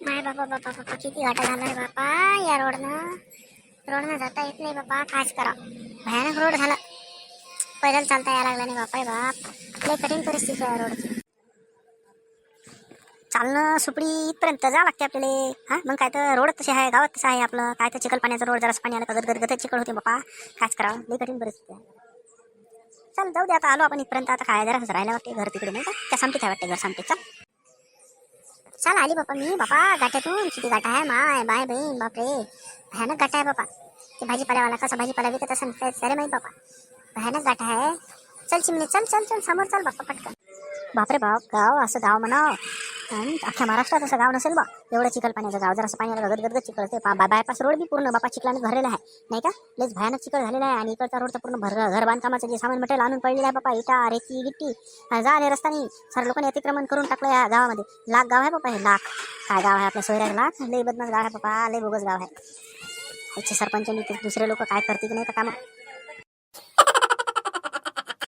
नाही बाबा बाबा बाबा किती घाटा झाला रे बापा? या रोडनं. रोडनं जाता येत नाही बाबा कायच करा. भयानक रोड झाला. पैदल चालता यायला लागला नाही बापा बाप. लय कठीण परिस्थिती आहे रोडची. चालणं सुपडी इथपर्यंत जा लागते आपल्याला. हा? मग काय तर रोड तसे आहे गावात तसं आहे आपलं. काय तर चिखल पाण्याचा रोड जरासं पाणी आलं का गदगद चिखल होते बापा. कायच करावं लई कठीण परिस्थिती आहे. चल जाऊ दे आता. आलो आपण इथपर्यंत. आता काय जरा राहायला वाटते घर तिकडे नाही का? त्या सामटीत काय वाटते घर सामटीत चल. चल आली बापा मी बापा गाठ्यातून किती गाठा आहे माय बाय बहीण बापरे. भयानक गाठा आहे बापा. ते भाजीपाल्यावाला कसा भाजीपाला विकत असं सरे माहीत बापा. भयानक गाठा आहे. चल चिमणी चल चल चल समोर चल बापा पटकन. बापरे बाप गाव असं गाव म्हणाव. आणि अख्ख्या महाराष्ट्रात असं गाव नसेल बा. एवढं चिखल पाण्याचं गाव. जर असं पाणी आलं गदगद चिखल असते बा बायपास रोड बी पूर्ण बापा चिखलाने भरलेला आहे. नाही का? लयच भयानक चिखल झालेला आहे आणि इकडचा रोड तर पूर्ण भर घर बांधकामाचं जे सामान मटेरियल आणून पडलेलं आहे बापा इटा रेती गिट्टी. जा आले रस्त्याने. सर लोकांनी अतिक्रमण करून टाकलं या गावामध्ये. लाख गाव आहे बापा हे लाख. काय गाव आहे आपल्या सोयऱ्या लाख? लई बदमाश गाव आहे बापा. लई बोगस गाव आहे. याचे सरपंचांनी दुसरे लोक काय करते की नाही तर कामं?